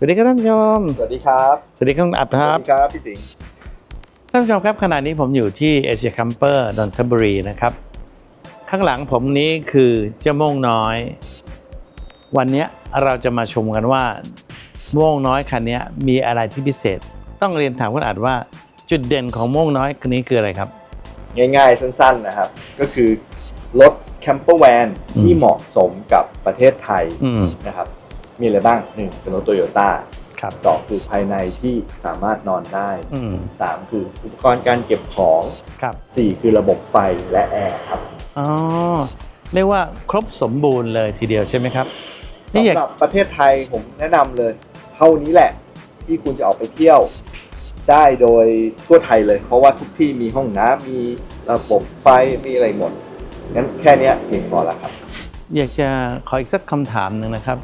สวัสดีครับท่านผู้ชมสวัสดีครับสวัสดีครับคุณอัดคสรัวับสดีครับพี่สิงห์ท่านผู้ชมครับขณะนี้ผมอยู่ที่เอเชียคัมเปอร์ดอนทบุรีนะครับ ข้างหลังผมนี้คือเจ้าโม่งน้อย วันเนี้ยเราจะมาชมกันว่าโม่งน้อยคันนี้มีอะไรที่พิเศษ ต้องเรียนถามคุณอัดว่าจุดเด่นของโม่งน้อยคันนี้คืออะไรครับ ง่ายๆสั้นๆนะครับ ก็คือรถแคมเปอร์แวนอืมที่เหมาะสมกับประเทศไทยอืมนะครับ มีอะไรบ้างหนึ่งเป็นรถโตโยต้าครับสองคือภายในที่สามารถนอนได้อืมสามคืออุปกรณ์การเก็บของครับสี่คือระบบไฟและแอร์ครับอ๋อเรียกว่าครบสมบูรณ์เลยทีเดียวใช่ไหมครับนี่อยากสำหรับประเทศไทยผมแนะนำเลย เท่านี้แหละ ที่คุณจะออกไปเที่ยว ได้โดยทั่วไทยเลย เพราะว่าทุกที่มีห้องน้ำมีระบบไฟมีอะไรหมดงั้นแค่เนี้ยเพียงพอแล้วครับ อยากจะขออีกสักคำถามหนึ่งนะครับ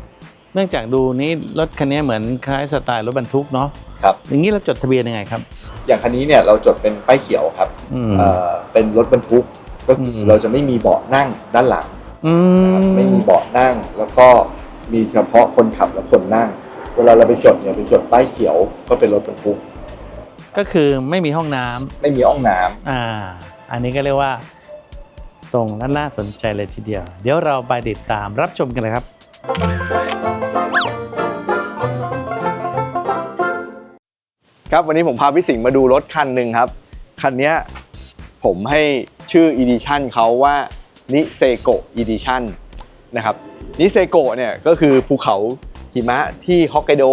เนื่องจากดูนี้รถคันนี้เหมือนคล้ายสไตล์รถบรรทุกเนาะครับ อย่างนี้เราจดทะเบียนยังไงครับ อย่างคันนี้เนี่ยเราจดเป็นป้ายเขียวครับอืม เอ่อเป็นรถบรรทุกก็คืออมเราจะไม่มีเบาะนั่งด้านหลังอืนะครับมไม่มีเบาะนั่ง แล้วก็มีเฉพาะคนขับและคนนั่ง เวลาเราไปจดเนี่ยไปจดป้ายเขียวก็เป็นรถบรรทุกก็คือไม่มีห้องน้ำไม่มีห้องน้ำ อ่า อันนี้ก็เรียกว่า ตรงและน่าสนใจเลยทีเดียว เดี๋ยวเราไปติดตามรับชมกันเลยครับ ครับวันนี้ผมพาพี่สิงห์มาดูรถคันหนึ่งครับ คันนี้ผมให้ชื่อ Edition เขาว่านิเซโก Edition นะครับนิเซโกเนี่ยก็คือภูเขาหิมะที่ฮอกไกโด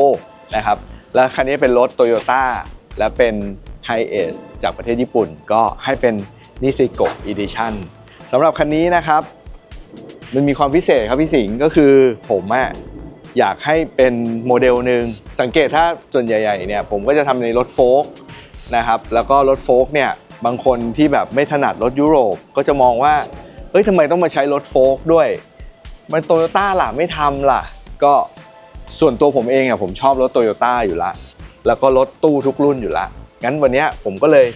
นะครับและคันนี้เป็นรถโตโยต้าและเป็นไฮเอสจากประเทศญี่ปุ่น ก็ให้เป็นนิเซโก Edition สำหรับคันนี้นะครับ มันมีความพิเศษครับพี่สิงห์ก็คือผมอะ อยากให้เป็นโมเดลหนึ่งสังเกตถ้าส่วนใหญ่ๆเนี่ยผมก็จะทำในรถโฟล์กนะครับแล้วก็รถโฟล์กเนี่ยบางคนที่แบบไม่ถนัดรถยุโรปก็จะมองว่าเฮ้ยทำไมต้องมาใช้รถโฟล์กด้วย มันโตโยต้าล่ะไม่ทำล่ะ ก็ส่วนตัวผมเองอะผมชอบรถโตโยต้าอยู่ละ แล้วก็รถตู้ทุกรุ่นอยู่ละ งั้นวันนี้ผมก็เลย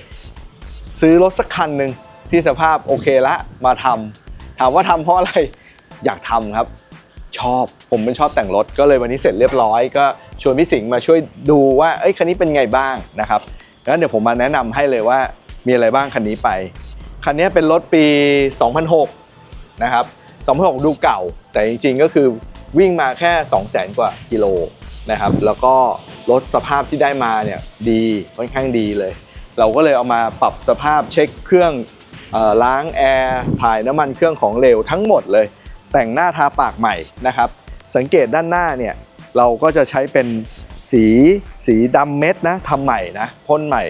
ซื้อรถสักคันหนึ่งที่สภาพโอเคละมาทำถามว่าทำเพราะอะไรอยากทำครับ ชอบ ผมเป็นชอบแต่งรถก็เลยวันนี้เสร็จเรียบร้อยก็ชวนพี่สิงห์มาช่วยดูว่าเอ้ยคันนี้เป็นไงบ้างนะครับงั้นเดี๋ยวผมมาแนะนำให้เลยว่ามีอะไรบ้างคันนี้ไปคันนี้เป็นรถปี 2006 นะครับ 2006 ดูเก่า แต่จริงๆก็คือวิ่งมาแค่ 200,000 กว่ากิโลนะครับ แล้วก็รถสภาพที่ได้มาเนี่ยดีค่อนข้างดีเลย เราก็เลยเอามาปรับสภาพเช็คเครื่องออล้างแอร์ถ่ายน้ำมันเครื่องของเหลวทั้งหมดเลย แต่งหน้าทาปากใหม่นะครับ สังเกตด้านหน้าเนี่ยเราก็จะใช้เป็นสีสีดำเม็ดนะทำใหม่นะพ่นใหม่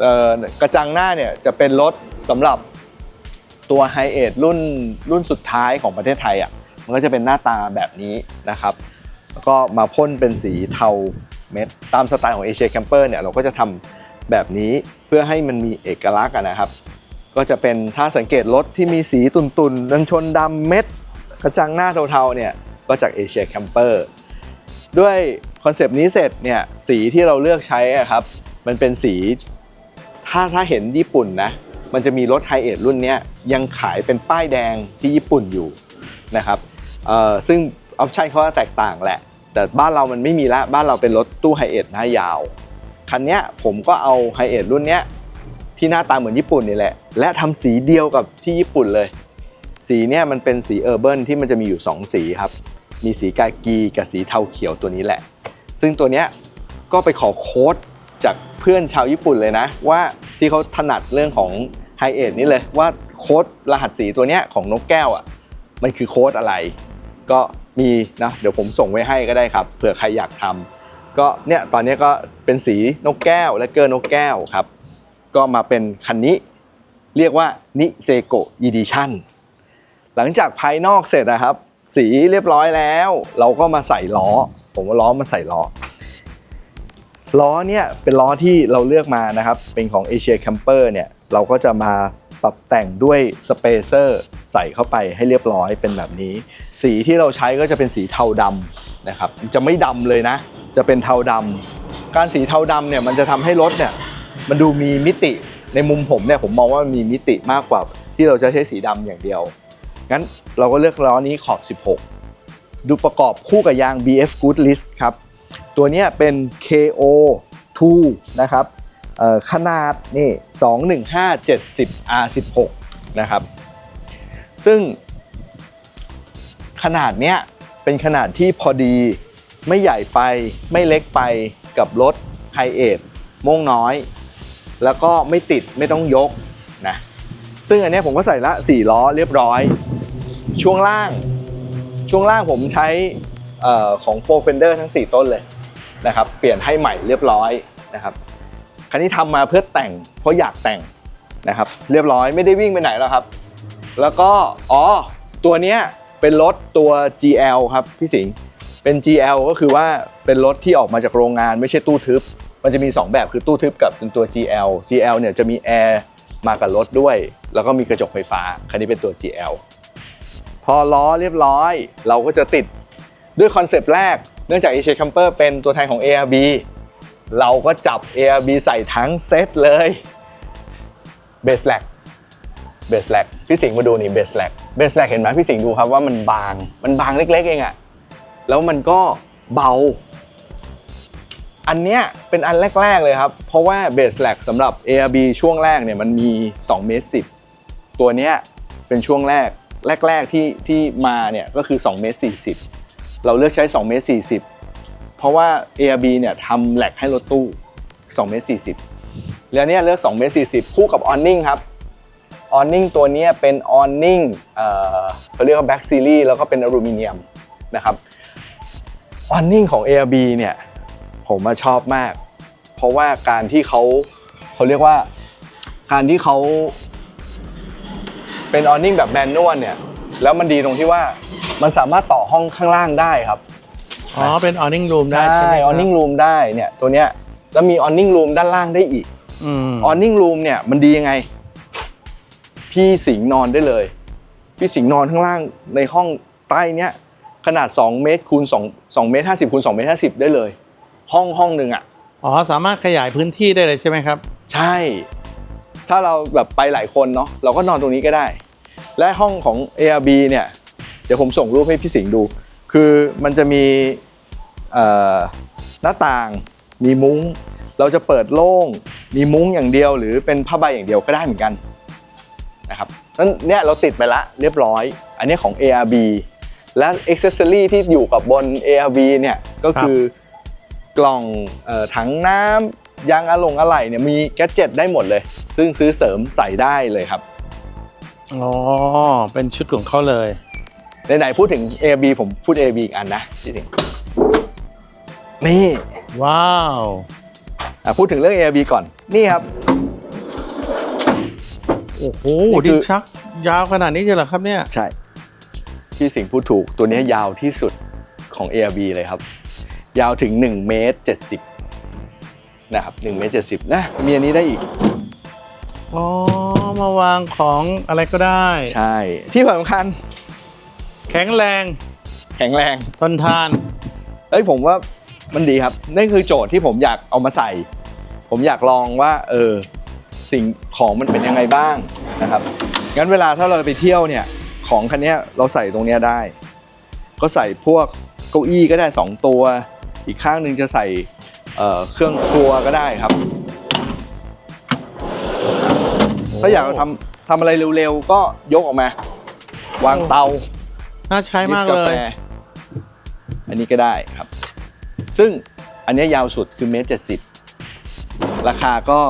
เอ่อกระจังหน้าเนี่ยจะเป็นรถสำหรับตัวไฮเอทรุ่นรุ่นสุดท้ายของประเทศไทยอะมันก็จะเป็นหน้าตาแบบนี้นะครับ แล้วก็มาพ่นเป็นสีเทาเม็ดตามสไตล์ของเอเชียแคมเปอร์เนี่ยเราก็จะทำแบบนี้เพื่อให้มันมีเอกลักษณ์นะครับ ก็จะเป็นถ้าสังเกตรถที่มีสีตุ่นๆดังชนดำเม็ด กระจังหน้าเทาๆเนี่ยก็จากเอเชียแคมเปอร์ด้วยคอนเซปต์นี้เสร็จเนี่ยสีที่เราเลือกใช้อะครับมันเป็นสีถ้าถ้าเห็นญี่ปุ่นนะมันจะมีรถไฮเอทรุ่นเนี้ยยังขายเป็นป้ายแดงที่ญี่ปุ่นอยู่นะครับซึ่งออปชันเขาแตกต่างแหละ แต่บ้านเรามันไม่มีละบ้านเราเป็นรถตู้ไฮเอทหน้ายาว คันเนี้ยผมก็เอาไฮเอทรุ่นเนี้ยที่หน้าตาเหมือนญี่ปุ่นนี่แหละ และทำสีเดียวกับที่ญี่ปุ่นเลย สีเนี่ยมันเป็นสีเออร์เบิร์นที่มันจะมีอยู่ 2 สีครับ มีสีกากีกับสีเทาเขียวตัวนี้แหละ ซึ่งตัวเนี้ยก็ไปขอโค้ดจากเพื่อนชาวญี่ปุ่นเลยนะ ว่าที่เขาถนัดเรื่องของไฮเอทนี่เลยว่าโค้ดรหัสสีตัวเนี้ยของนกแก้วอะมันคือโค้ดอะไร ก็มีนะเดี๋ยวผมส่งไว้ให้ก็ได้ครับเผื่อใครอยากทำก็เนี่ยตอนนี้ก็เป็นสีนกแก้วและเกอร์นกแก้วครับ ก็มาเป็นคันนี้เรียกว่านิเซโกอีดิชั่น หลังจากภายนอกเสร็จนะครับ สีเรียบร้อยแล้ว เราก็มาใส่ล้อ ผมว่าล้อมาใส่ล้อ ล้อเนี่ยเป็นล้อที่เราเลือกมานะครับ เป็นของ Asia Camper เนี่ยเราก็จะมาปรับแต่งด้วยสเปเซอร์ใส่เข้าไปให้เรียบร้อยเป็นแบบนี้ สีที่เราใช้ก็จะเป็นสีเทาดำนะครับ จะไม่ดำเลยนะ จะเป็นเทาดำการสีเทาดำเนี่ยมันจะทำให้รถเนี่ยมันดูมีมิติในมุมผมเนี่ยผมมองว่ามันมีมิติมากกว่าที่เราจะใช้สีดำอย่างเดียว งั้นเราก็เลือกล้อนี้ขอบ 16 ดูประกอบคู่กับยาง BF Good List ครับ ตัวนี้เป็น KO 2 นะครับเอ่อขนาดนี่215 70 R16 นะครับ ซึ่งขนาดเนี้ยเป็นขนาดที่พอดีไม่ใหญ่ไปไม่เล็กไปกับรถไฮเอทโม่งน้อย แล้วก็ไม่ติดไม่ต้องยก ซึ่งอันนี้ผมก็ใส่ละ 4 ล้อเรียบร้อย ช่วงล่าง ช่วงล่างผมใช้เออของ Pro Fender ทั้ง 4 ต้นเลยนะครับ เปลี่ยนให้ใหม่เรียบร้อยนะครับ คันนี้ทำมาเพื่อแต่งเพราะอยากแต่งนะครับ เรียบร้อยไม่ได้วิ่งไปไหนแล้วครับ แล้วก็อ๋อตัวเนี้ยเป็นรถตัว GL ครับพี่สิงห์เป็น GL ก็คือว่าเป็นรถที่ออกมาจากโรงงานไม่ใช่ตู้ทึบ มันจะมี 2 แบบคือตู้ทึบกับเป็นตัว GL GL เนี่ยจะมีแอร์ มากับรถด้วย แล้วก็มีกระจกไฟฟ้า คันนี้เป็นตัว GL พอล้อเรียบร้อย เราก็จะติดด้วยคอนเซปต์แรก เนื่องจาก a อ i a Camper เป็นตัวแทนของ ARB เราก็จับ ARB ใส่ทั้งเซตเลยเบสแลกเบสแลกพี่สิงห์มาดูนี่เบสแลกเบสแลกเห็นไหมพี่สิงห์ดูครับว่ามันบาง มันบางเล็กๆเองอะแล้วมันก็เบา อันเนี้ยเป็นอันแรก ๆ เลยครับ เพราะว่าเบสแลกสำหรับ ARB ช่วงแรกเนี่ยมันมี2เมตร10 ตัวเนี้ยเป็นช่วงแรกแรก ๆ ที่ที่มาเนี่ยก็คือ2เมตร40 เราเลือกใช้2เมตร40 เพราะว่า ARB เนี่ยทำแหลกให้รถตู้2เมตร40 แล้วเนี่ยเลือก2เมตร40 คู่กับออนนิ่งครับออนนิ่งตัวเนี้ยเป็นออนนิ่งเอ่อเขาเรียกว่าแบ็กซีรีแล้วก็เป็นอลูมิเนียมนะครับออนนิ่งของ ARB เนี่ย ผมมาชอบมาก เพราะว่าการที่เขาเขาเรียกว่าการที่เขาเป็นออนนิ่งแบบแมนนวลเนี่ย แล้วมันดีตรงที่ว่ามันสามารถต่อห้องข้างล่างได้ครับอ๋อเป็น awning room ได้ใช่ใช่ไหมออนนิ่งรูมได้เนี่ยตัวเนี้ยแล้วมีออนนิ่งรูมด้านล่างได้อีกอืมออนนิ่งรูมเนี่ยมันดียังไง พี่สิงห์นอนได้เลย พี่สิงห์นอนข้างล่างในห้องใต้เนี้ยขนาด 2 เมตรคูณ2 2เมตร50คูณ2เมตร50 ได้เลย ห้องห้องหนึ่งอะอ๋อสามารถขยายพื้นที่ได้เลยใช่ไหมครับ ใช่ ถ้าเราแบบไปหลายคนเนาะเราก็นอนตรงนี้ก็ได้ และห้องของ ARB เนี่ยเดี๋ยวผมส่งรูปให้พี่สิงห์ดู คือมันจะมีเอ่อหน้าต่างมีมุ้ง เราจะเปิดโล่ง มีมุ้งอย่างเดียว หรือเป็นผ้าใบอย่างเดียวก็ได้เหมือนกันนะครับนั้นเนี่ยเราติดไปละเรียบร้อย อันนี้ของ ARB และ Accessory ที่อยู่กับบน ARB เนี่ยก็คือ กล่องเอ่อถังน้ำยางอะลงอะไหล่เนี่ยมีแกดเจ็ตได้หมดเลย ซึ่งซื้อเสริมใส่ได้เลยครับอ๋อเป็นชุดของเขาเลยไหนๆพูดถึง AB ผมพูด AB อีกอันนะจริงๆนี่ ว้าวอะพูดถึงเรื่อง AB ก่อน นี่ครับ โอ้โหนี่คือดินชัก ยาวขนาดนี้เลยเหรอครับเนี่ย ใช่พี่สิงห์พูดถูกตัวนี้ยาวที่สุดของ ARB เลยครับ ยาวถึง1เมตร70นะครับ1เมตร70นะมีอันนี้ได้อีกอ๋อมาวางของอะไรก็ได้ ใช่ที่สำคัญ แข็งแรง แข็งแรงทนทานเอ้ยผมว่ามันดีครับนั่นคือโจทย์ที่ผมอยากเอามาใส่ ผมอยากลองว่าเออสิ่งของมันเป็นยังไงบ้างนะครับงั้นเวลาถ้าเราไปเที่ยวเนี่ยของคันเนี้ยเราใส่ตรงเนี้ยได้ ก็ใส่พวกเก้าอี้ก็ได้ 2 ตัว อีกข้างหนึ่งจะใส่เอ่อเครื่องครัวก็ได้ครับ ถ้าอยากทำทำอะไรเร็วๆ ก็ยกออกมา วางเตา น่าใช้มากดริปเลแฟยอันนี้ก็ได้ครับ ซึ่งอันเนี้ยยาวสุดคือเมตรเจ็ดสิบราคาก็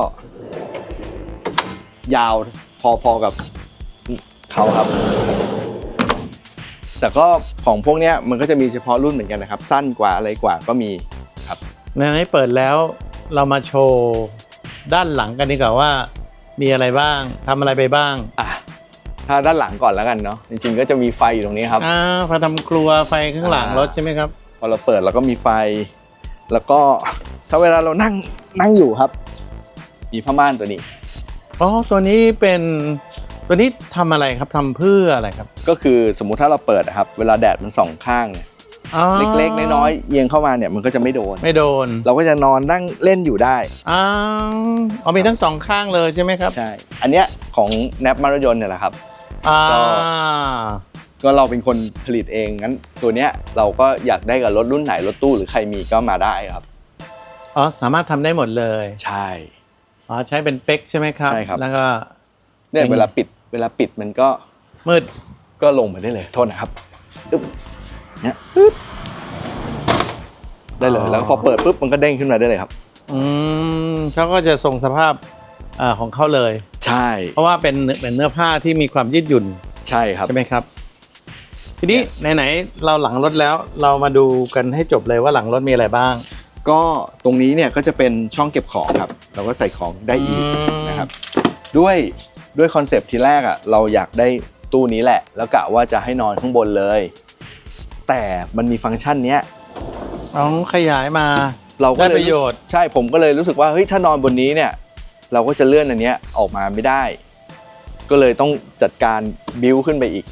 ยาวพอๆกับเขาครับ แต่ก็ของพวกเนี้ยมันก็จะมีเฉพาะรุ่นเหมือนกันนะครับ สั้นกว่าอะไรกว่าก็มีครับในนี้เปิดแล้วเรามาโชว์ด้านหลังกันดีกว่าว่า มีอะไรบ้างทำอะไรไปบ้าง อะถ้าด้านหลังก่อนแล้วกันเนาะจริงๆ ก็จะมีไฟอยู่ตรงนี้ครับ อ่าพอทำครัวไฟข้างหลังอ่ารรถใช่ไหมครับ พอเราเปิดแล้วก็มีไฟ แล้วก็ถ้าเวลาเรานั่งนั่งอยู่ครับ มีผ้าม่านตัวนี้ อ๋อ ตัวนี้เป็น ตัวนี้ทำอะไรครับทำเพื่ออะไรครับก็คือสมมุติถ้าเราเปิดนะครับ เวลาแดดมันส่องข้างเนี่ยอ๋อเล็กๆน้อยๆเอียงเข้ามาเนี่ยมันก็จะไม่โดน ไม่โดนเราก็จะนอนนั่งเล่นอยู่ได้ อ้าวเอามีทั้งสองข้างเลยใช่ไหมครับใช่ อันเนี้ยของแนปมารถยนต์เนี่ยแหละครับ อ่าก็ก็เราเป็นคนผลิตเองงั้น ตัวเนี้ยเราก็อยากได้กับรถรุ่นไหนรถตู้หรือใครมีก็มาได้ครับ อ๋อสามารถทำได้หมดเลยใช่ อ๋อใช้เป็นเป๊กใช่ไหมครับ ใช่ครับ แล้วก็ เนี่ยจริงเวลาปิดเวลาปิดมันก็มืดก็ลงมาได้เลยโทษนะครับอึ๊บเนี่ยปึ๊บได้เลยแล้วพอเปิดปุ๊บมันก็เด้งขึ้นมาได้เลยครับ อืมเขาก็จะทรงสภาพเอ่อของเขาเลย ใช่เพราะว่าเป็นเป็นเนื้อผ้าที่มีความยืดหยุ่นใช่ครับ ใช่ไหมครับ ทีนี้ไหนๆเราหลังรถแล้วเรามาดูกันให้จบเลยว่าหลังรถมีอะไรบ้าง ก็ตรงนี้เนี่ยก็จะเป็นช่องเก็บของครับ เราก็ใส่ของได้อีกอืมนะครับ ด้วย ด้วยคอนเซปต์ทีแรกอะเราอยากได้ตู้นี้แหละ แล้วกะว่าจะให้นอนข้างบนเลย แต่มันมีฟังก์ชันเนี้ยต้องขยายมาเราก็ได้เลยประโยชน์ใช่ผมก็เลยรู้สึกว่าเฮ้ยถ้านอนบนนี้เนี่ย เราก็จะเลื่อนอันเนี้ยออกมาไม่ได้ ก็เลยต้องจัดการบิวขึ้นไปอีก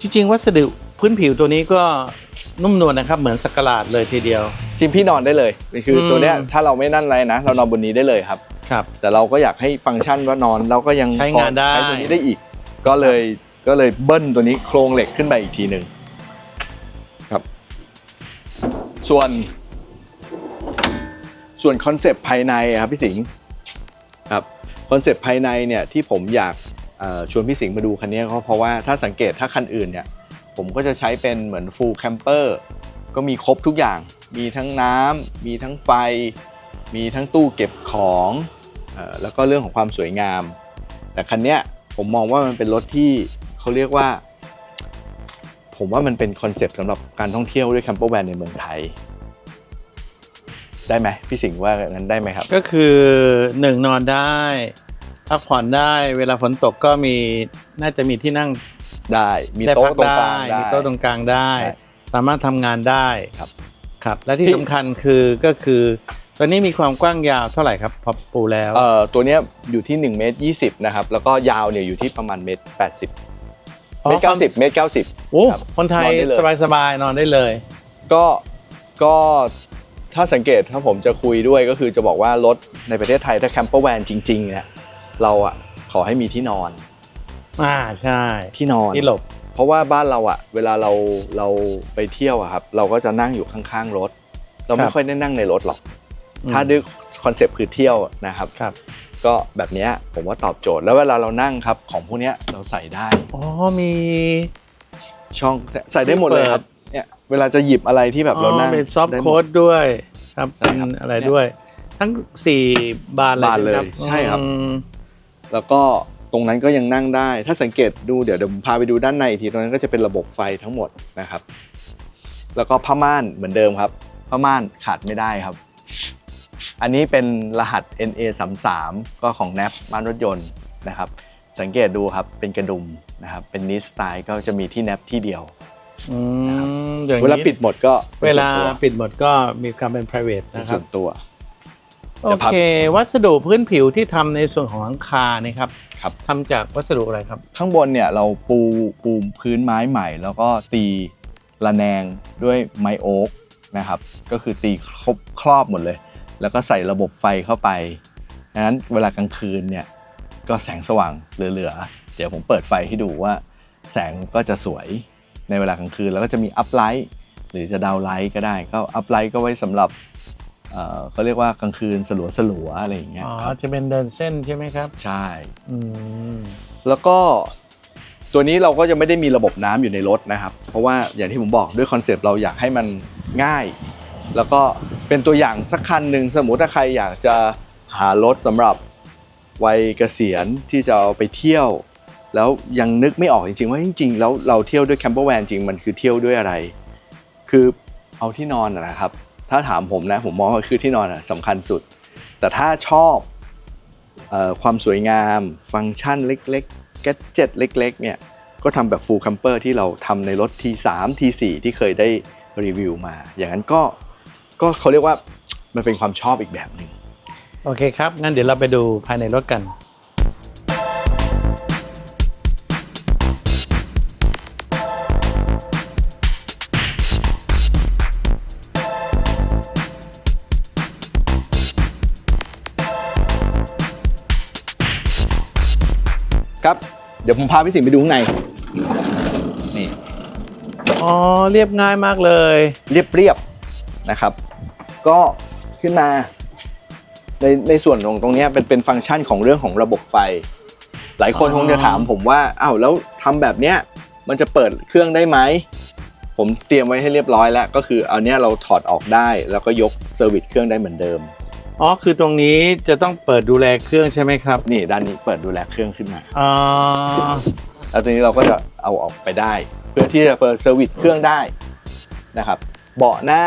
จริงๆวัสดุพื้นผิวตัวนี้ก็นุ่มนวลนะครับเหมือนสกกะลาดเลยทีเดียว จริงพี่นอนได้เลยคืออมตัวเนี้ยถ้าเราไม่นั่นอะไรนะ เรานอนบนนี้ได้เลยครับ ครับ แต่เราก็อยากให้ฟังก์ชันว่านอนเราก็ยังใช้งานได้พอใช้ตัวนี้ได้อีก ก็เลยก็เลยเบิ้ลตัวนี้โครงเหล็กขึ้นไปอีกทีหนึ่งครับ ส่วนส่วนคอนเซปต์ภายในอะครับพี่สิงห์ครับคอนเซปต์ภายในเนี่ยที่ผมอยากเอ่อชวนพี่สิงห์มาดูคันนี้ก็เพราะว่าถ้าสังเกตถ้าคันอื่นเนี่ยผมก็จะใช้เป็นเหมือน full camper ก็มีครบทุกอย่าง มีทั้งน้ำมีทั้งไฟ มีทั้งตู้เก็บของเออ แล้วก็เรื่องของความสวยงาม แต่คันเนี้ยผมมองว่ามันเป็นรถที่เขาเรียกว่า ผมว่ามันเป็นคอนเซปต์สำหรับการท่องเที่ยวด้วยแคมเปอร์แวนในเมืองไทย ได้ไหมพี่สิงห์ว่างั้นได้ไหมครับ ก็คือหนึ่งนอนได้พักผ่อนได้ เวลาฝนตกก็มีน่าจะมีที่นั่งได้มีได้โต๊ะพักตรงกได้ลางได้มีโต๊ะตรงกลางได้ใช่สามารถทำงานได้ครับครับ และที่ที่สำคัญคือก็คือ ตัวนี้มีความกว้างยาวเท่าไหร่ครับพอปูแล้วเอ่อตัวเนี้ยอยู่ที่1เมตร20นะครับแล้วก็ยาวเนี่ยอยู่ที่ประมาณเมตร80อ๋อเมตร90เมตร90โอ้ครับคนไทยนอนได้เลยสบายๆนอนได้เลย ก็ก็ถ้าสังเกตถ้าผมจะคุยด้วยก็คือจะบอกว่ารถในประเทศไทยถ้าแคมเปอร์แวนจริงๆเนี่ยเราอะขอให้มีที่นอน อ่าใช่ที่นอนที่หลบ เพราะว่าบ้านเราอะ เวลาเราเราไปเที่ยวอะครับ เราก็จะนั่งอยู่ข้างๆรถ เราคไม่รับค่อยได้นั่งในรถหรอกอืม ถ้าด้วยคอนเซปต์คือเที่ยวนะครับครับ ก็แบบเนี้ยผมว่าตอบโจทย์แล้วเวลาเรานั่งครับ ของพวกเนี้ยเราใส่ได้อ๋อมีช่องใส่ได้หมดเลยครับเนี่ยเวลาจะหยิบอะไรที่แบบเรานั่งอ๋อเป็นซอฟต์ได้หมโค้ดด้วยครับใช่เป็นครับอะไรด้วย ทั้งสี่บานเลยบานเลยใช่ไหมใช่ครับอืมแล้วก็ตรงนั้นก็ยังนั่งได้ ถ้าสังเกตดูเดี๋ยวเดี๋ยวผมพาไปดูด้านในอีกทีตรงนั้นก็จะเป็นระบบไฟทั้งหมดนะครับ แล้วก็ผ้าม่านเหมือนเดิมครับผ้าม่านขาดไม่ได้ครับ อันนี้เป็นรหัส NA 3 3 ก็ของ NAP ม่านรถยนต์นะครับ สังเกตดูครับเป็นกระดุมนะครับ เป็นนิสสไตล์ก็จะมีที่ NAP ที่เดียว อืมอย่างนี้เวลาปิดหมดก็ป็นเวลาส่นตัวปิดหมดก็มีความเป็น private เป็นนะครัส่บ วนตัว โอเดี๋ยวพับเค วัสดุพื้นผิวที่ทำในส่วนของหลังคานี่ครับครับ ทำจากวัสดุอะไรครับ ข้างบนเนี่ยเราปูปูพื้นไม้ใหม่ แล้วก็ตีระแนงด้วยไม้โอ๊กนะครับ ก็คือตีครบครอบหมดเลย แล้วก็ใส่ระบบไฟเข้าไปดังนั้นเวลากลางคืนเนี่ยก็แสงสว่างเหลือๆ เดี๋ยวผมเปิดไฟให้ดูว่า แสงก็จะสวยในเวลากลางคืน แล้วก็จะมีอัพไลท์หรือจะดาวไลท์ก็ได้ ก็อัพไลท์ก็ไว้สำหรับเอ่อเขาเรียกว่ากลางคืนสลัวสลัวๆอะไรอย่างเงี้ยอ๋อครับจะเป็นเดินเส้นใช่ไหมครับ ใช่อืมแล้วก็ตัวนี้เราก็จะไม่ได้มีระบบน้ำอยู่ในรถนะครับ เพราะว่าอย่างที่ผมบอกด้วยคอนเซปต์เราอยากให้มันง่าย แล้วก็เป็นตัวอย่างสักคันหนึ่งสมมติถ้าใครอยากจะหารถสำหรับวัยเกษียณที่จะเอาไปเที่ยว แล้วยังนึกไม่ออกจริงๆ ว่าจริงๆ แล้วเราเที่ยวด้วยแคมเปอร์แวนจริงมันคือเที่ยวด้วยอะไร คือเอาที่นอนนะครับ ถ้าถามผมนะผมมองว่าคือที่นอนสำคัญสุด แต่ถ้าชอบอความสวยงาม ฟังก์ชันเล็กๆแกจ็ตเล็กๆเนี่ยก็ทำแบบ full camper ที่เราทำในรถ T3 T4 ที่เคยได้รีวิวมา อย่างนั้นก็ ก็เขาเรียกว่ามันเป็นความชอบอีกแบบหนึ่งโอเคครับ งั้นเดี๋ยวเราไปดูภายในรถกัน ครับ เดี๋ยวผมพาพี่สิงห์ไปดูข้างในอ๋อ เรียบง่ายมากเลย เรียบๆนะครับ ก็ขึ้นมา ในในส่วนของตรงเนี้ยเป็นเป็นฟังก์ชันของเรื่องของระบบไฟ หลายคนอ๋อคงจะถามผมว่าอ้าวแล้วทำแบบเนี้ยมันจะเปิดเครื่องได้ไหมผมเตรียมไว้ให้เรียบร้อยแล้ว ก็คือเอาเนี้ยเราถอดออกได้ แล้วก็ยกเซอร์วิสเครื่องได้เหมือนเดิมอ๋อคือตรงนี้จะต้องเปิดดูแลเครื่องใช่ไหมครับ นี่ด้านนี้เปิดดูแลเครื่องขึ้นมาอ๋อแล้วตัวนี้เราก็จะเอาออกไปได้ เพื่อที่จะเปิดเซอร์วิสเครื่องได้นะครับ เบาะหน้า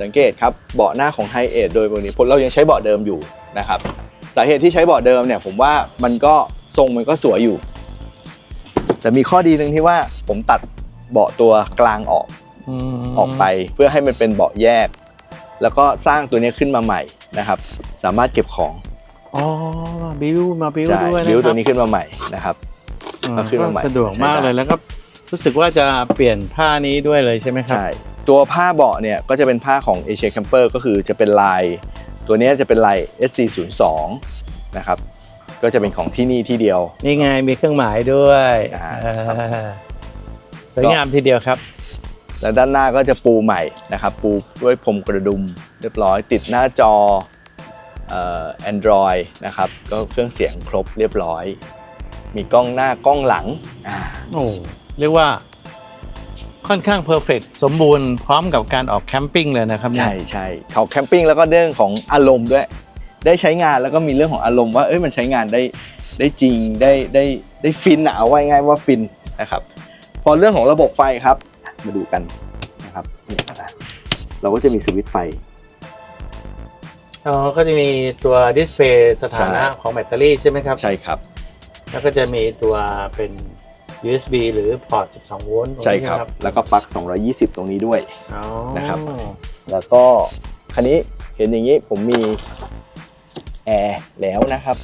สังเกตครับเบาะหน้าของไฮเอทโดยปกติเรายังใช้เบาะเดิมอยู่นะครับสาเหตุที่ใช้เบาะเดิมเนี่ยผมว่ามันก็ทรงมันก็สวยอยู่ แต่มีข้อดีหนึ่งที่ว่าผมตัดเบาะตัวกลางออกมออกไปเพื่อให้มันเป็นเบาะแยก แล้วก็สร้างตัวนี้ขึ้นมาใหม่นะครับ สามารถเก็บของอ๋อบิวมาบิวใช่ด้วยนะบิ้วคตัรัวนี้ขึ้นมาใหม่นะครับอืมก็ขึ้นมาใหม่สะดวกมากใช้ได้เลยแล้วก็รู้สึกว่าจะเปลี่ยนผ้านี้ด้วยเลยใช่ไหมครับใช่ ตัวผ้าเบาะเนี่ยก็จะเป็นผ้าของ Asia Camper ก็คือจะเป็นลาย ตัวเนี้ยจะเป็นลาย SC02 นะครับก็จะเป็นของที่นี่ที่เดียว นี่ไงมีเครื่องหมายด้วยอ่าเออสวยงามทีเดียวครับ แล้วด้านหน้าก็จะปูใหม่นะครับ ปูด้วยพรมกระดุมเรียบร้อยติดหน้าจอเอ่อ Android นะครับ ก็เครื่องเสียงครบเรียบร้อย มีกล้องหน้ากล้องหลังอ่าโอ้เรียกว่า ค่อนข้างเพอร์เฟกสมบูรณ์พร้อมกับการออกแคมปิ้งเลยนะครับเนี่ย ใช่ใช่เขาแคมปิ้งแล้วก็เรื่องของอารมณ์ด้วย ได้ใช้งานแล้วก็มีเรื่องของอารมณ์ว่าเอ้ยมันใช้งานได้ได้จริงได้ได้ได้ฟินอะเอาไว้ง่ายว่าฟินนะครับ พอเรื่องของระบบไฟครับ มาดูกันนะครับนี่นะเราก็จะมีสวิตช์ไฟ อ๋อ ก็จะมีตัวดิสเพย์สถานะใช่ ของแบตเตอรี่ใช่ไหมครับ ใช่ครับ แล้วก็จะมีตัวเป็น USB หรือพอร์ต 12 โวลต์ใช่ครับ แล้วก็ปลั๊ก 220 ตรงนี้ด้วยอ๋อนะครับ แล้วก็คันนี้เห็นอย่างนี้ผมมีแอร์แล้วนะครับ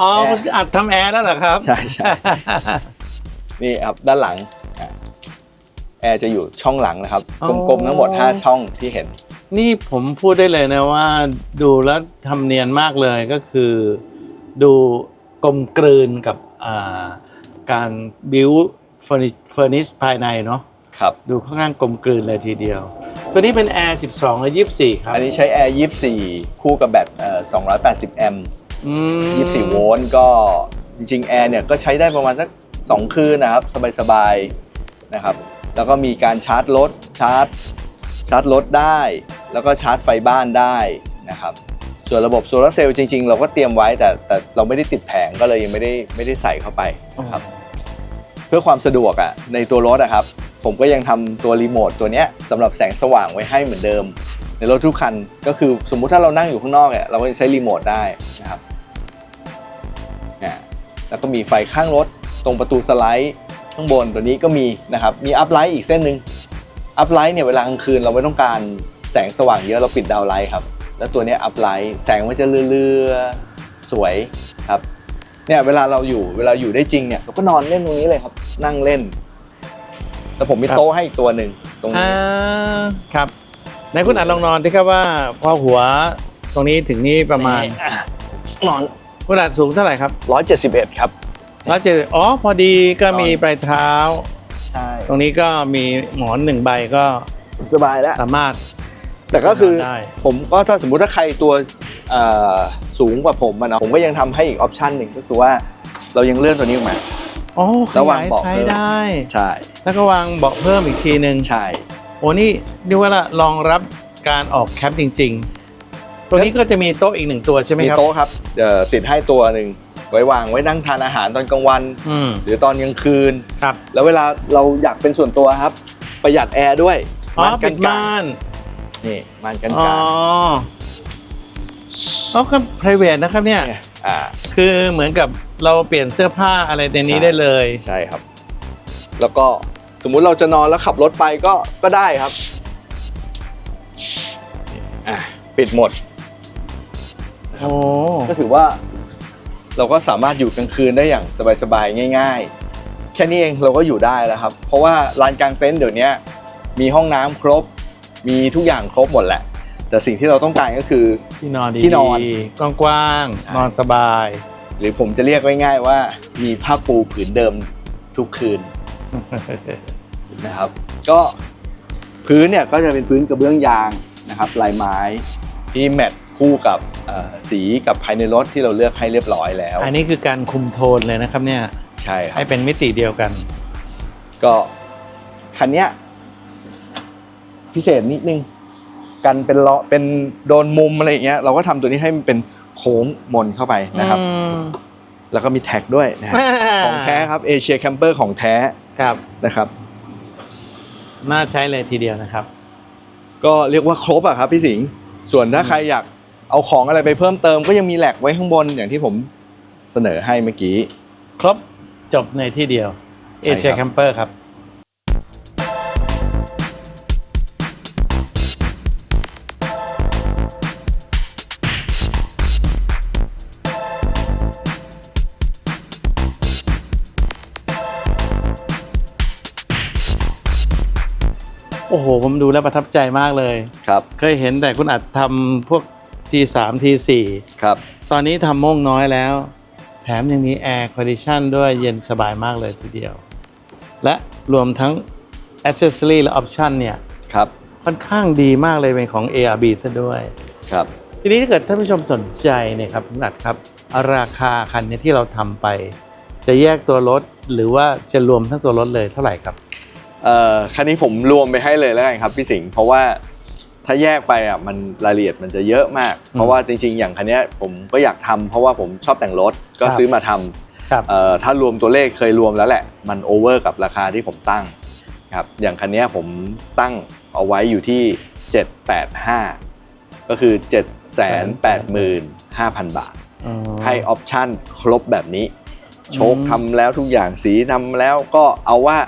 อ๋อแอร์คุณอัดทำแอร์แล้วเหรอครับ ใช่ใช่นี่ครับด้านหลังอะแอร์จะอยู่ช่องหลังนะครับอ๋อกลมๆทั้งหมด 5 ช่องที่เห็น นี่ผมพูดได้เลยนะว่า ดูแล้วทำเนียนมากเลยก็คือ ดูกลมกลืนกับอ่า การบิวเฟอร์นิชภายในเนาะครับดูค่อนข้างกลมกลืนเลยทีเดียว ตัวนี้เป็น Air 12 และ 24 ครับ อันนี้ใช้แอร์24 คู่กับแบตเอ่อ280 แอมป์อืม24 โวลต์ก็จริงๆแอร์เนี่ยก็ใช้ได้ประมาณสัก 2 คืนนะครับ สบายๆนะครับ แล้วก็มีการชาร์จรถชาร์จชาร์จรถได้ แล้วก็ชาร์จไฟบ้านได้นะครับ ส่วนระบบโซลาร์เซลล์จริงๆ เราก็เตรียมไว้แต่แต่เราไม่ได้ติดแผงก็เลยยังไม่ได้ไม่ได้ใส่เข้าไปนะครับ เพื่อความสะดวกอะ่ะในตัวรถอะครับผมก็ยังทำตัวรีโมทตัวเนี้ยสำหรับแสงสว่างไว้ให้เหมือนเดิม ในรถทุกคันก็คือสมมุติถ้าเรานั่งอยู่ข้างนอกเนี่ยเราก็จะใช้รีโมทได้นะครับอ่าแล้วก็มีไฟข้างรถตรงประตูสไลด์ข้างบนตัวนี้ก็มีนะครับมีอัพไลท์อีกเส้นหนึ่งอัพไลท์เนี่ยเวลากลางคืนเราไม่ต้องการแสงสว่างเยอะเราปิดดาวไลท์ครับแล้วตัวนี้อัพไลท์แสงมันจะเลือๆสวยครับ เนี่ยเวลาเราอยู่เวลาอยู่ได้จริงเนี่ยเราก็นอนเล่นตรงนี้เลยครับ นั่งเล่นแล้วผมมีครับโต๊ะให้อีกตัวหนึ่งตรงนี้อ่าครับในคุณอัดลองนอนที่ครับว่าพอหัวตรงนี้ถึงนี้ประมาณอ่นอนคุณอัดสูงเท่าไหร่ครับ171ครับ ร้อยเจ็ดอ๋อพอดีก็มีปลายเท้า ใช่ตรงนี้ก็มีหมอนหนึ่งใบก็สบายแล้ว สามารถแต่ก็คือ ได้ผมก็ถ้าสมมุติถ้าใครตัวเอ่อ สูงกว่าผมอะนะผมก็ยังทำให้อีกออปชันหนึ่งก็คือว่าเรายังเลื่อนตัวนี้ออกมาอ๋อขระหว่างยายเบาะไซเพิ่ส์ม ได้ ใช่แล้วก็วางเบาะเพิ่มอีกทีหนึ่งใช่ โอ้นี่เรียกว่าละรองรับการออกแคมป์จริง ๆ ตัวนี้ก็จะมีโต๊ะอีกหนึ่งตัวใช่ไหมมีครับโต๊ะครับเอ่อติดให้ตัวหนึ่งไว้วางไว้นั่งทานอาหารตอนกลางวัน อืมหรือตอนกลางคืน ครับแล้วเวลาเราอยากเป็นส่วนตัวครับ ประหยัดแอร์ด้วยอ๋อม่านปินดกลาม่างนนี่ม่านกันอ๋อกลางอ๋ อก็ private นะครับเนี่ยเนี่ย อ่า คือเหมือนกับเราเปลี่ยนเสื้อผ้าอะไรในนี้ใช่ได้เลย ใช่ครับ แล้วก็สมมุติเราจะนอนแล้วขับรถไปก็ก็ได้ครับ อะปิดหมด โอ้ก็ถือว่า เราก็สามารถอยู่กลางคืนได้อย่างสบายๆง่าย ๆ แค่นี้เองเราก็อยู่ได้แล้วครับ เพราะว่าลานกลางเต็นท์เดี๋ยวนี้มีห้องน้ำครบ มีทุกอย่างครบหมดแหละ แต่สิ่งที่เราต้องการก็คือ ที่นอนดีที่นอน กว้างใช่ๆนอนสบาย หรือผมจะเรียกง่ายๆว่า มีผ้าปูผืนเดิมทุกคืนนะครับ ก็พื้นเนี่ยก็จะเป็นพื้นกระเบื้องยางนะครับลายไม้ที่แมทคู่กับเอ่อสีกับภายในรถที่เราเลือกให้เรียบร้อยแล้ว อันนี้คือการคุมโทนเลยนะครับเนี่ยใช่ครัให้บเป็นมิติเดียวกัน ก็คันเนี้ยพิเศษนิดนึง กันเป็นเลาะเป็นโดนมุมอะไรอย่างเงี้ยเราก็ทำตัวนี้ให้มันเป็นโค้งมนเข้าไปนะครับอืมแล้วก็มีแท็กด้วยนะฮะของแท้ครับเอเชียแคมเปอร์ของแท้ครับนะครับ น่าใช้เลยทีเดียวนะครับ ก็เรียกว่าครบอะครับพี่สิงห์ส่วนถ้าใครอยากเอาของอะไรไปเพิ่มเติมก็ยังมีแหลกไว้ข้างบนอย่างที่ผมเสนอให้เมื่อกี้ ครบจบในที่เดียวใช่เอเชียครับแคมเปอร์ครับ โอ้โห ผมดูแล้วประทับใจมากเลย ครับ เคยเห็นแต่คุณอัดทำพวก T3 T4 ครับ ตอนนี้ทำโม่งน้อยแล้ว แถมยังมีแอร์คอนดิชันด้วยเย็นสบายมากเลยทีเดียว และรวมทั้ง Accessory และ Option เนี่ย ครับ ค่อนข้างดีมากเลยเป็นของ ARB ซะด้วย ครับ ทีนี้ถ้าเกิดท่านผู้ชมสนใจเนี่ยครับคุณอัดครับ ราคาคันนี้ที่เราทำไป จะแยกตัวรถหรือว่าจะรวมทั้งตัวรถเลยเท่าไหร่ครับ เอ่อคันนี้ผมรวมไปให้เลยแล้วกันครับพี่สิงห์เพราะว่าถ้าแยกไปอะมันรายละเอียดมันจะเยอะมาก เพราะว่าจริง ๆ อย่างคันเนี้ยผมก็อยากทำเพราะว่าผมชอบแต่งรถก็ครับซื้อมาทำครับเอ่อถ้ารวมตัวเลขเคยรวมแล้วแหละ มันโอเวอร์กับราคาที่ผมตั้งครับอย่างคันเนี้ยผมตั้งเอาไว้อยู่ที่ 785 ก็คือ 785,000 บาทอ๋อให้ออปชั่นครบแบบนี้ โชคอืม ทำแล้วทุกอย่างสีทำแล้วก็เอาว่า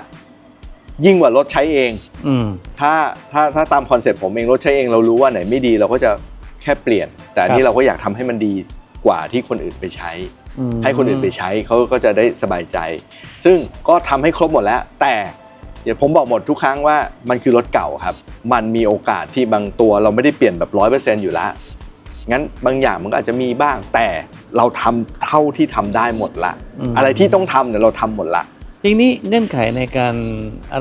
ยิ่งกว่ารถใช้เองอืมถ้าถ้าถ้าตามคอนเซ็ปต์ผมเองรถใช้เองเรารู้ว่าไหนไม่ดีเราก็จะแค่เปลี่ยน แต่อันคนี้รับเราก็อยากทำให้มันดีกว่าที่คนอื่นไปใช้อืมให้คนอื่นไปใช้เขาก็จะได้สบายใจ ซึ่งก็ทำให้ครบหมดแล้ว แต่อย่าผมบอกหมดทุกครั้งว่ามันคือรถเก่าครับ มันมีโอกาสที่บางตัวเราไม่ได้เปลี่ยนแบบร้อยเปอร์เซ็นต์อยู่แล้วงั้นบางอย่างมันก็อาจจะมีบ้างแต่เราทำเท่าที่ทำได้หมดละมอะไรที่ต้องทำเนี่ยเราทำหมดละ ทีนี้เงื่อนไขในการ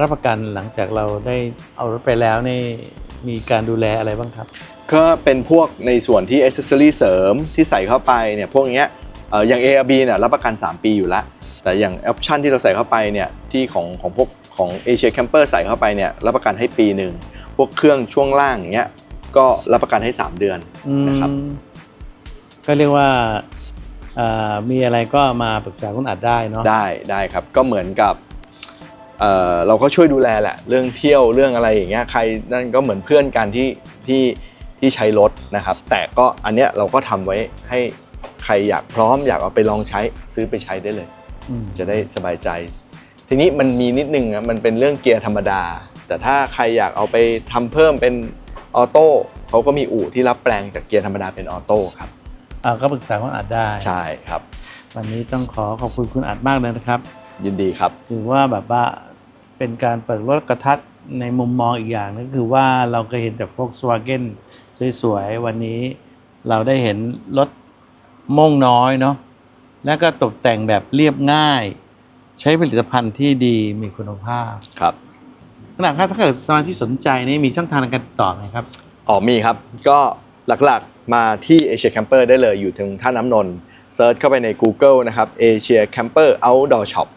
รับประกันหลังจากเราได้เอารถไปแล้วนี่มีการดูแลอะไรบ้างครับ ก็เป็นพวกในส่วนที่อ c เซสซอรี่เสริมที่ใส่เข้าไปเนี่ยพวกเนี้ยเอ่ออย่าง ARB เนี่ยรับประกัน 3 ปีอยู่แล้ว แต่อย่างออปชันที่เราใส่เข้าไปเนี่ยที่ของของพวกของ Asia Camper ใส่เข้าไปเนี่ยรับประกันให้ปีหนึ่งพวกเครื่องช่วงล่างอย่างเงี้ยก็รับประกันให้ 3 เดือนอืมนะครับก็เรียกว่าเอ่อ มีอะไรก็มาปรึกษาคุณอัดได้เนาะได้ได้ครับก็เหมือนกับเอ่อเราก็ช่วยดูแลแหละ เรื่องเที่ยวเรื่องอะไรอย่างเงี้ยใครนั่นก็เหมือนเพื่อนกันที่ที่ที่ใช้รถนะครับ แต่ก็อันเนี้ยเราก็ทำไว้ให้ใครอยากพร้อมอยากเอาไปลองใช้ซื้อไปใช้ได้เลยอืมจะได้สบายใจ ทีนี้มันมีนิดนึงอะมันเป็นเรื่องเกียร์ธรรมดา แต่ถ้าใครอยากเอาไปทำเพิ่มเป็นออโต้เขาก็มีอู่ที่รับแปลงจากเกียร์ธรรมดาเป็นออโต้ครับอ่า ก็ปรึกษาคุณอัดได้ ใช่ครับ วันนี้ต้องขอขอบคุณคุณอัดมากเลยนะครับ ยินดีครับ ถือว่าแบบว่าเป็นการเปิดรถกระทัดในมุมมองอีกอย่างนึงคือว่าเราเคยเห็นแต่ Volkswagen สวยๆ วันนี้เราได้เห็นรถโม่งน้อยเนาะแล้วก็ตกแต่งแบบเรียบง่าย ใช้ผลิตภัณฑ์ที่ดีมีคุณภาพครับขณะถ้าเกิดสมาชิกสนใจนี่มีช่องทางในการติดต่อไหมครับ อ๋อมีครับ ก็หลักๆ มาที่ Asia Camper ได้เลยอยู่ถึงท่าน้ำนนท์เซิร์ชเข้าไปใน Google นะครับ Asia Camper Outdoor Shop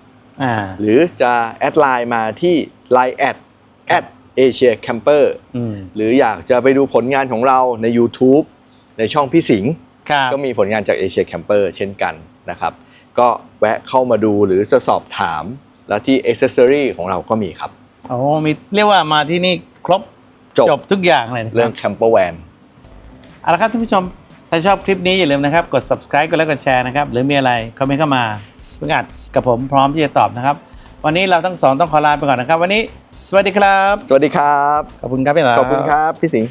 อ่าหรือจะแอดไลน์มาที่ Line แอด at Asia Camper อืมหรืออยากจะไปดูผลงานของเราใน YouTube ในช่องพี่สิงห์ครับก็มีผลงานจาก Asia Camper เช่นกันนะครับก็แวะเข้ามาดูหรือจะสอบถาม แล้วที่ Accessory ของเราก็มีครับโอ้มีเรียกว่ามาที่นี่ครบจบจบทุกอย่างเลยนะคเรื่รัอบง Camper Van เอาละครับท่านผู้ชม ถ้าชอบคลิปนี้อย่าลืมนะครับ กด subscribe กดไลค์กดแชร์นะครับ หรือมีอะไรคอมเมนต์เข้ามาเพิ่งอัดกับผมพร้อมที่จะตอบนะครับ วันนี้เราทั้งสองต้องขอลาไปก่อนนะครับ วันนี้ สวัสดีครับ สวัสดีครับ ขอบคุณครับพี่หลาขอบคุณครับพี่สิงห์